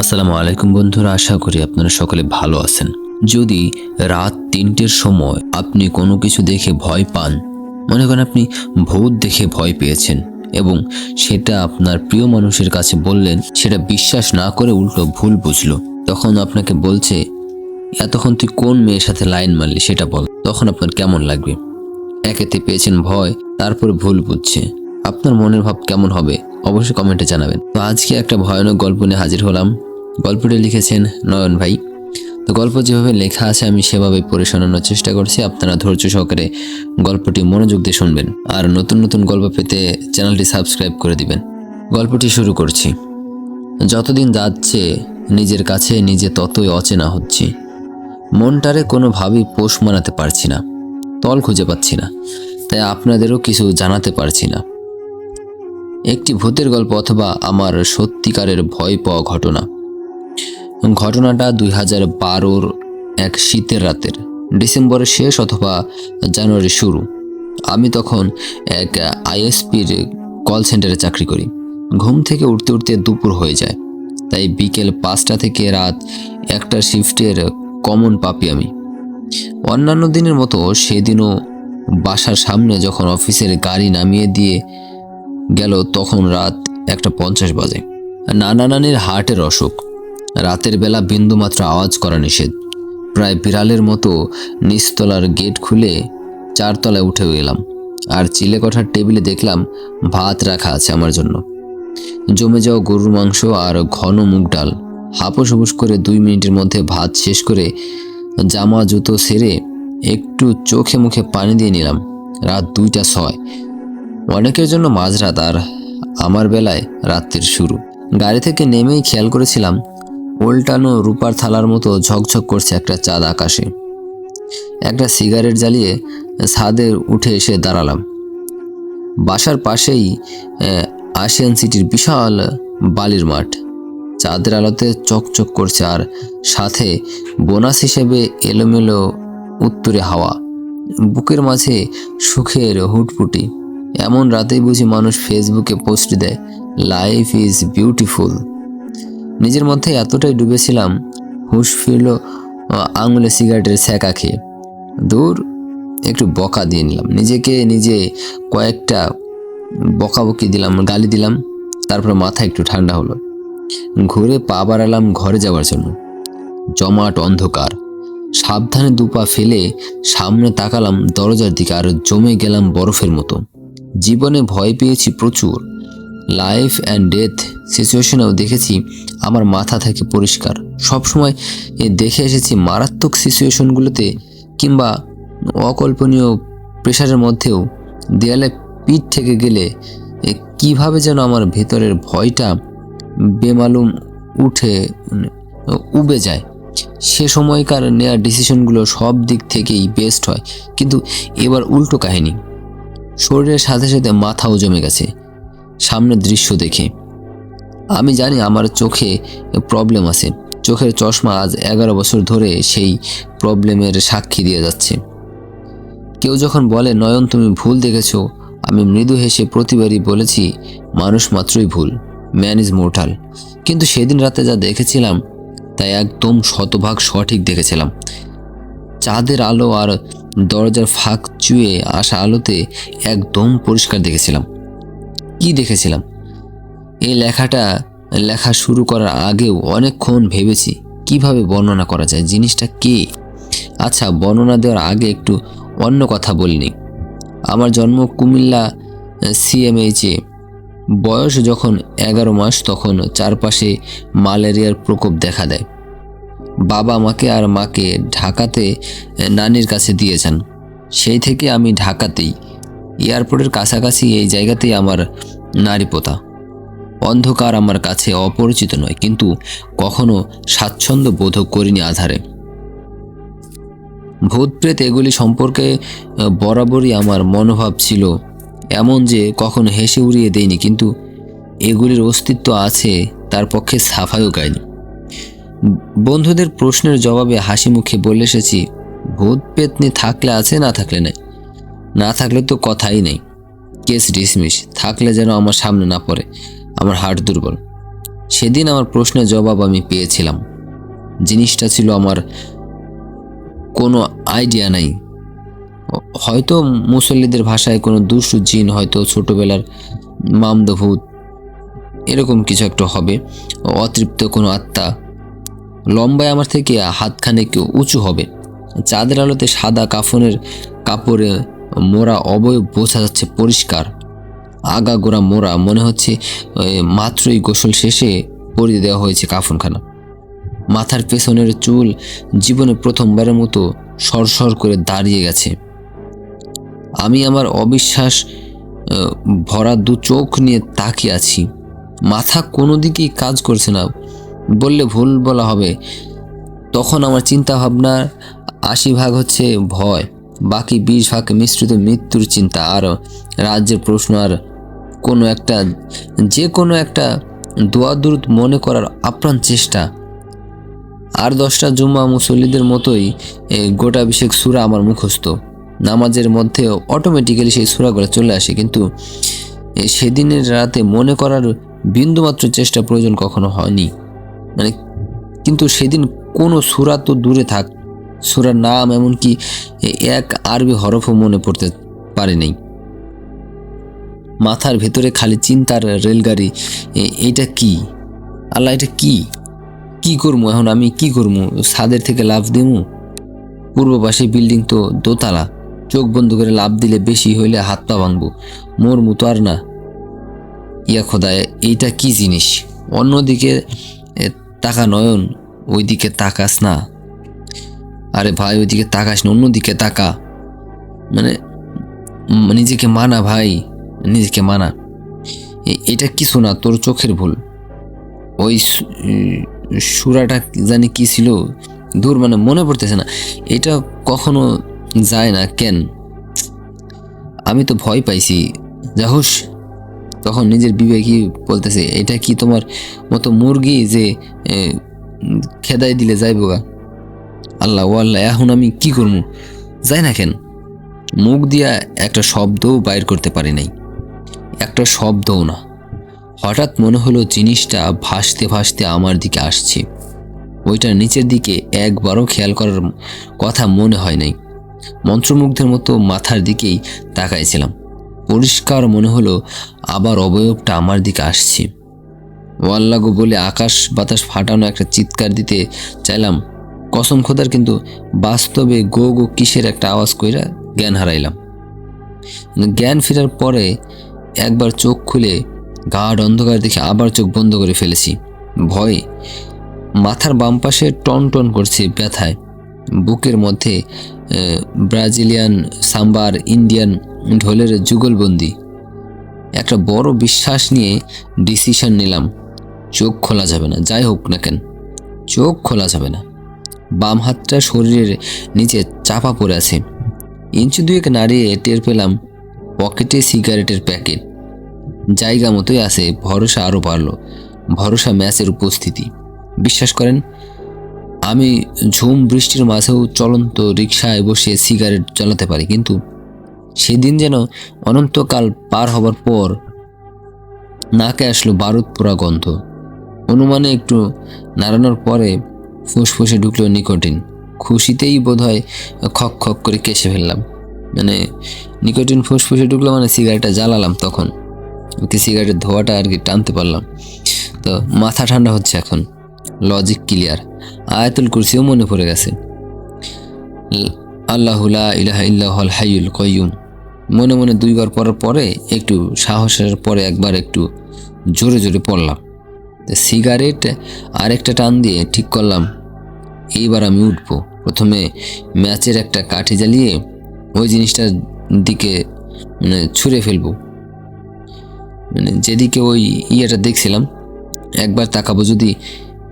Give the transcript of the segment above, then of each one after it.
আসসালামু আলাইকুম বন্ধুরা, আশা করি আপনারা সকলে ভালো আছেন। যদি রাত তিনটের সময় আপনি কোনো কিছু দেখে ভয় পান, মনে করেন আপনি ভূত দেখে ভয় পেয়েছেন এবং সেটা আপনার প্রিয় মানুষের কাছে বললেন, সেটা বিশ্বাস না করে উল্টো ভুল বুঝলো, তখন আপনাকে বলছে, এতক্ষণ তুই কোন মেয়ের সাথে লাইন মারলি সেটা বল, তখন আপনার কেমন লাগবে? একেতে পেয়েছেন ভয়, তারপরে ভুল বুঝছে। আপনার মনের ভাব কেমন হবে? অবশ্যই কমেন্টে জানাবেন। তো আজকে একটা ভয়ানক গল্প নিয়ে হাজির হলাম। গল্পটি লিখেছেন নয়ন ভাই। তো গল্প যেভাবে লেখা আছে, আমি সেভাবে পড়ে শোনানোর চেষ্টা করছি। আপনারা ধৈর্য সহকারে গল্পটি মনোযোগ দিয়ে শুনবেন। আর নতুন নতুন গল্প পেতে চ্যানেলটি সাবস্ক্রাইব করে দিবেন। গল্পটি শুরু করছি। যতদিন যাচ্ছে, নিজের কাছে নিজে ততই অচেনা হচ্ছি। মনটারে কোনোভাবেই পোষ মানাতে পারছি না। তল খুঁজে পাচ্ছি না। তাই আপনাদেরও কিছু জানাতে পারছি না। একটি ভূতের গল্প অথবা আমার সত্যিকারের ভয় পাওয়া ঘটনা। ঘটনাটা দুই হাজার বারোর এক শীতের রাতের, ডিসেম্বরের শেষ অথবা জানুয়ারির শুরু। আমি তখন এক আইএসপির কল সেন্টারে চাকরি করি। ঘুম থেকে উঠতে উঠতে দুপুর হয়ে যায়। তাই বিকেল পাঁচটা থেকে রাত একটা শিফটের কমন পাপি আমি। অন্যান্য দিনের মতো সেদিনও বাসার সামনে যখন অফিসের গাড়ি নামিয়ে দিয়ে গেল তখন রাত একটা পঞ্চাশ বাজে। নানা নানির হার্টের অসুখ। রাতের বেলা বিন্দুমাত্র আওয়াজ করা নিষেধ। প্রায় বিড়ালের মতো নিচতলার গেট খুলে চারতলায় উঠে এলাম। আর চিলে কঠার টেবিলে দেখলাম ভাত রাখা আছে আমার জন্য। জমে যাওয়া গরুর মাংস আর ঘন মুগ ডাল। হাপুস হুপুস করে দুই মিনিটের মধ্যে ভাত শেষ করে জামা জুতো সেরে একটু চোখে মুখে পানি দিয়ে নিলাম। রাত দুইটা ছয়। অনেকের জন্য মাঝরাত আর আমার বেলায় রাত্রির শুরু। গাড়ি থেকে নেমেই খেয়াল করেছিলাম, উল্টানো রূপার থালার মতো ঝকঝক করছে একটা চাঁদ আকাশে। একটা সিগারেট জ্বালিয়ে ছাদে উঠে এসে দাঁড়ালাম। বাসার পাশেই আশিয়ান সিটির বিশাল বালির মাঠ। চাঁদের আলোতে চকচক করছে আর সাথে বোনাস হিসেবে এলোমেলো উত্তরে হাওয়া, বুকের মাঝে সুখের হুটপুটি। এমন রাতেই বুঝি মানুষ ফেসবুকে পোস্ট দেয় লাইফ ইজ বিউটিফুল নিজের মধ্যে এতটাই ডুবেছিলাম, হুশ ফিরল আঙুলে সিগারেটের ছ্যাঁকা খেয়ে। দূর, একটু বকা দিয়ে নিলাম। নিজেকে নিজে কয়েকটা বকাবকি দিলাম, গালি দিলাম, তারপর মাথা একটু ঠান্ডা হলো। ঘুরে পা বাড়ালাম ঘরে যাওয়ার জন্য। জমাট অন্ধকার। সাবধানে দুপা ফেলে সামনে তাকালাম দরজার দিকে, আর জমে গেলাম বরফের মতো। জীবনে ভয় পেয়েছি প্রচুর। লাইফ অ্যান্ড ডেথ সিচুয়েশনেও দেখেছি আমার মাথা থেকে পরিষ্কার। সবসময় দেখে এসেছি মারাত্মক সিচুয়েশনগুলোতে কিংবা অকল্পনীয় প্রেশারের মধ্যেও দেয়ালে পিঠ থেকে গেলে কীভাবে যেন আমার ভেতরের ভয়টা বেমালুম উঠে, উবে যায়। সে সময়কার নেওয়া ডিসিশনগুলো সব দিক থেকেই বেস্ট হয়। কিন্তু এবার উল্টো কাহিনী। শরীরের সাথে সাথে মাথাও জমে গেছে। সামনের দৃশ্য দেখে। আমি জানি আমার চোখে প্রবলেম আছে। চোখের চশমা আজ এগারো বছর ধরে সেই প্রবলেমের সাক্ষী দিয়ে যাচ্ছে। কেউ যখন বলে, নয়ন, তুমি ভুল দেখেছ, আমি মৃদু হেসে প্রতিবারই বলেছি, মানুষ মাত্রই ভুল ম্যান ইজ মোর্টাল কিন্তু সেদিন রাতে যা দেখেছিলাম তাই একদম শতভাগ সঠিক দেখেছিলাম। চাঁদের আলো আর দরজার ফাঁক চুয়ে আসা আলোতে একদম পরিষ্কার দেখেছিলাম। কি দেখেছিলাম? এই লেখাটা লেখা শুরু করার আগেও অনেকক্ষণ ভেবেছি, কীভাবে বর্ণনা করা যায়, জিনিসটা কে? আচ্ছা বর্ণনা দেওয়ার আগে একটু অন্য কথা বলিনি আমার জন্ম কুমিল্লা সিএমএইচে বয়স যখন এগারো মাস, তখন চারপাশে ম্যালেরিয়ার প্রকোপ দেখা দেয়। বাবা মাকে আর মাকে ঢাকাতে নানির কাছে দিয়ে যান। সেই থেকে আমি ঢাকাতেই, এয়ারপোর্টের কাছাকাছি এই জায়গাতেই আমার নারী পোতা। অন্ধকার আমার কাছে অপরিচিত নয়, কিন্তু কখনো স্বাচ্ছন্দ্য বোধ করিনি আধারে। ভূত প্রেত এগুলি সম্পর্কে বরাবরই আমার মনোভাব ছিল এমন যে কখনো হেসে উড়িয়ে দেয়নি কিন্তু এগুলির অস্তিত্ব আছে, তার পক্ষে সাফাইও গায়নি বন্ধুদের প্রশ্নের জবাবে হাসি মুখে বলে এসেছি ভূত পেতনি থাকলে আছে, না থাকলে নেই। না থাকলে তো কথাই নেই। কেস ডিসমিস, থাকলে যেন আমার সামনে না পড়ে, আমার হার্ট দুর্বল। সেদিন আমার প্রশ্নের জবাব আমি পেয়েছিলাম। জিনিসটা ছিল আমার কোনো আইডিয়া নাই। হয়তো মুসল্লিদের ভাষায় কোনো দুষ্টু জিন, হয়তো ছোটবেলার মামদভূত, এরকম কিছু একটা হবে, অতৃপ্ত কোনো আত্মা। লম্বায় আমার থেকে হাতখানেক উঁচু হবে। চাঁদের আলোতে সাদা কাফনের কাপড়ে মোড়া অবয়ব বোঝা যাচ্ছে পরিষ্কার। আগা গোড়া মোড়া মনে হচ্ছে মাত্রই গোসল শেষে পরিয়ে দেওয়া হয়েছে কাফনখানা। মাথার পেছনের চুল জীবনে প্রথমবারের মতো সরসর করে দাঁড়িয়ে গেছে। আমি আমার অবিশ্বাস ভরা দু চোখ নিয়ে তাকিয়ে আছি। মাথা কোনো দিকেই কাজ করছে না, বললে ভুল বলা হবে। তখন আমার চিন্তা ভাবনার আশি ভাগ হচ্ছে ভয়, বাকি বিশ ভাগ মিশ্রিত মৃত্যুর চিন্তা। আর রাজ্যের প্রশ্ন, আর কোনো একটা, যে কোনো একটা দোয়াদুরুদ মনে করার আপ্রাণ চেষ্টা। আর দশটা জুম্মা মুসল্লিদের মতোই গোটা বিশেক সুরা আমার মুখস্থ। নামাজের মধ্যে অটোমেটিক্যালি সেই সুরাগুলো চলে আসে, কিন্তু সেদিনের রাতে মনে করার বিন্দুমাত্র চেষ্টা প্রয়োজন কখনো হয়নি। মানে কিন্তু সেদিন কোনো সুরা তো দূরে থাক সুরার নাম এমনকি এক আরবি হরফও মনে পড়তে পারে নাই। মাথার ভেতরে খালি চিন্তার রেলগাড়ি এটা কি? আল্লাহ, এটা কি? কি করব এখন? আমি কি করব ছাদের থেকে লাভ দেবো পূর্ব পাশে বিল্ডিং তো দোতলা। চোখ বন্ধ করে লাভ দিলে বেশি হইলে হাত পা ভাঙবো। মোর মতো আর না। ইয়া খোদায়, এইটা কি জিনিস? অন্যদিকে তাকা নয়ন, ওইদিকে তাকাস না। আরে ভাই, ওইদিকে তাকাস না, অন্যদিকে তাকা। মানে নিজেকে মানা ভাই, নিজেকে মানা। এটা কিছু না, তোর চোখের ভুল। ওই সুরাটা জানি কি ছিল? দূর মানে মনে পড়তেছে না। এটা কখনো যায় না, কেন? আমি তো ভয় পাইছি। যাহোস তখন নিজের বিবেকই বলতেছে, এটা কি তোমার মতো মুরগি যে খেদাই দিলে যাইব গা আল্লাহ আল্লাহ, এখন আমি কি করব? যাই না কেন, মুখ দিয়া একটা শব্দও বাইর করতে পারি নাই। একটা শব্দও না। হঠাৎ মনে হলো জিনিসটা ভাসতে ভাসতে আমার দিকে আসছে। ওইটা নিচের দিকে একবারও খেয়াল করার কথা মনে হয় নাই। মন্ত্রমুগ্ধের মতো মাথার দিকেই তাকাইছিলাম। পরিষ্কার মনে হলো আবার অবয়বটা আমার দিকে আসছে। ওয়াল্লাগো বলে আকাশ বাতাস ফাটানো একটা চিৎকার দিতে চাইলাম। কসম খোদার কিন্তু বাস্তবে গো গো কিসের একটা আওয়াজ কইরা জ্ঞান হারাইলাম। জ্ঞান ফেরার পরে একবার চোখ খুলে গাঢ় অন্ধকার দেখে আবার চোখ বন্ধ করে ফেলেছি। ভয় মাথার বাম পাশে টন টন করছে ব্যথায়। বুকের মধ্যে ব্রাজিলিয়ান, সাম্বার, ইন্ডিয়ান ঢোলের যুগলবন্দি। একটা বড় বিশ্বাস নিয়ে ডিসিশন নিলাম, চোখ খোলা যাবে না, যাই হোক না কেন, চোখ খোলা যাবে না। বাম হাতটা শরীরের নিচে চাপা পড়ে আছে। ইঞ্চি দুয়েক নাড়িয়ে টের পেলাম পকেটে সিগারেটের প্যাকেট। জায়গা মতোই আছে, ভরসা আরও বাড়লো। ভরসা ম্যাচের উপস্থিতি। বিশ্বাস করেন, আমি ঝুম বৃষ্টির মাঝেও চলন্ত রিক্সায় বসে সিগারেট চালাতে পারি, কিন্তু সেদিন যেন অনন্তকাল পার হবার পর নাকে আসলো বারুদ পোড়া গন্ধ। অনুমানে একটু নাড়ানোর পরে ফুসফুসে ঢুকলো নিকোটিন। খুশিতেই বোধ হয় খক খক করে কেসে ফেললাম। মানে নিকোটিন ফুসফুসে ঢুকলো মানে সিগারেটটা জ্বালালাম তখন। ওকে সিগারেটের ধোয়াটা আর কি টানতে পারলাম। তো মাথা ঠান্ডা হচ্ছে এখন। Logic clear. আয়াতুল কুরসিও মনে পড়ে গেছে। আল্লাহুলা ইলাহা ইল্লাহল হাইয়ুল কয়ুম মনে মনে দুইবার পড়ার পরে একটু সাহসের পরে একবার একটু জোরে জোরে পড়লাম। সিগারেট আরেকটা টান দিয়ে ঠিক করলাম। এইবার আমি উঠবো। প্রথমে ম্যাচের একটা কাঠি জ্বালিয়ে ওই জিনিসটার দিকে মানে ছুঁড়ে ফেলব। মানে যেদিকে ওই ইয়েটা দেখছিলাম, একবার তাকাবো যদি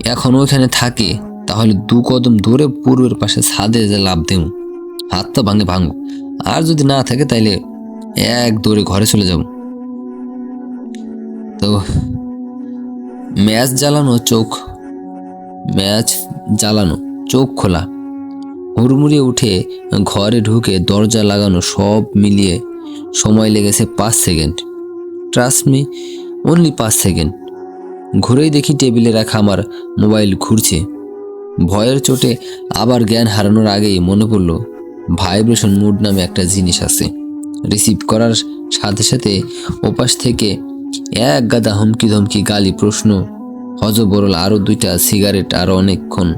এখন ওইখানে থাকে, তাহলে দু কদম দূরে পূর্বের পাশে ছাদে যে লাভ দেব, হাত তো ভাঙে ভাঙবো। আর যদি না থাকে তাইলে এক দৌড়ে ঘরে চলে যাব। তো ম্যাচ জ্বালানো চোখ, ম্যাচ জ্বালানো চোখ খোলা। হুড়মুড়িয়ে উঠে ঘরে ঢুকে দরজা লাগানো সব মিলিয়ে সময় লেগেছে পাঁচ সেকেন্ড। ট্রাস্ট মি অনলি পাঁচ সেকেন্ড। ঘুরেই দেখি টেবিলে রাখা আমার মোবাইল ঘুরছে। ভয়ের চোটে আবার জ্ঞান হারানোর আগেই মনে পড়ল ভাইব্রেশন মুড নামে একটা জিনিস আছে। রিসিভ করার সাথে সাথে ওপাশ থেকে এক গাদা হুমকি ধমকি গালি, প্রশ্ন। হজবরল আরও দুইটা, সিগারেট আরও অনেকক্ষণ।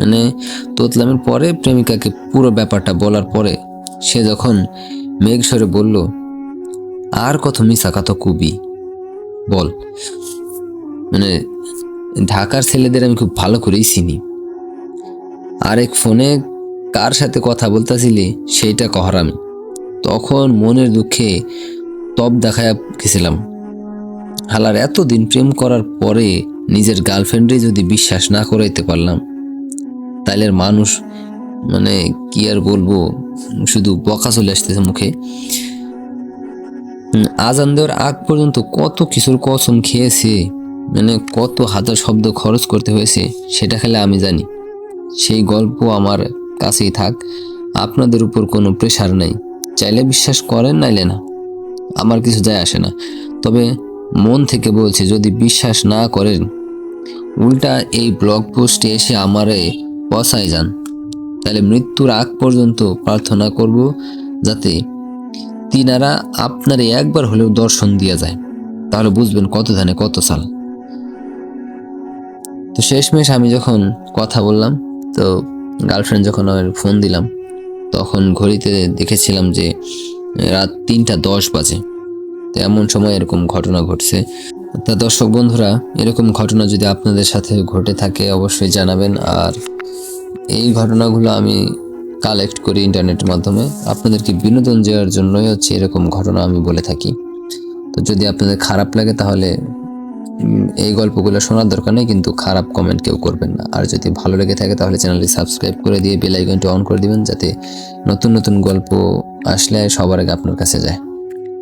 মানে তোতলামের পরে প্রেমিকাকে পুরো ব্যাপারটা বলার পরে সে যখন মেঘস্বরে বলল, আর কত মিশা কত কুবি? বল। মানে ঢাকার ছেলেদের আমি খুব ভালো করেই চিনি। আরেক ফোনে কার সাথে কথা বলতেছিলি, সেইটা কহর আমি তখন মনের দুঃখে তপ দেখায় গেছিলাম। হালার এতদিন প্রেম করার পরে নিজের গার্লফ্রেন্ডে যদি বিশ্বাস না করাইতে পারলাম তাইলে মানুষ মানে কি আর বলব, শুধু বকা চলে আসতেছে মুখে। আজান দেওয়ার আগ পর্যন্ত কত কিছুর কসম খেয়েছে মানে কত হাজার শব্দ খরচ করতে হয়েছে, সেটা খেলে আমি জানি। সেই গল্প আমার কাছেই থাক, আপনাদের উপর কোনো প্রেশার নেই। চাইলে বিশ্বাস করেন, নাইলে না। আমার কিছু যায় আসে না। তবে মন থেকে বলছে, যদি বিশ্বাস না করেন, উল্টা এই ব্লগ পোস্টে এসে আমারে পসায় যান। তাহলে মৃত্যুর আগ পর্যন্ত প্রার্থনা করব যাতে তিনারা আপনার একবার হলেও দর্শন দিয়ে যায়। তাহলে বুঝবেন কত ধানে কত সাল। তো শেষমেশ আমি যখন কথা বললাম, তো গার্লফ্রেন্ড যখন আমার ফোন দিলাম, তখন ঘড়িতে দেখেছিলাম যে রাত তিনটা দশ বাজে। তো এমন সময় এরকম ঘটনা ঘটছে। তা দর্শক বন্ধুরা, এরকম ঘটনা যদি আপনাদের সাথে ঘটে থাকে, অবশ্যই জানাবেন। আর এই ঘটনাগুলো আমি কালেক্ট করি ইন্টারনেটের মাধ্যমে। আপনাদেরকে বিনোদন দেওয়ার জন্যই হচ্ছে এরকম ঘটনা আমি বলে থাকি। তো যদি আপনাদের খারাপ লাগে তাহলে এই গল্পগুলো শোনার দরকার নেই, কিন্তু খারাপ কমেন্ট কেউ করবেন না। আর যদি ভালো লেগে থাকে তাহলে চ্যানেলটি সাবস্ক্রাইব করে দিয়ে বেল আইকনটি অন করে দিবেন, যাতে নতুন নতুন গল্প আসলে সবার আগে আপনার কাছে যায়।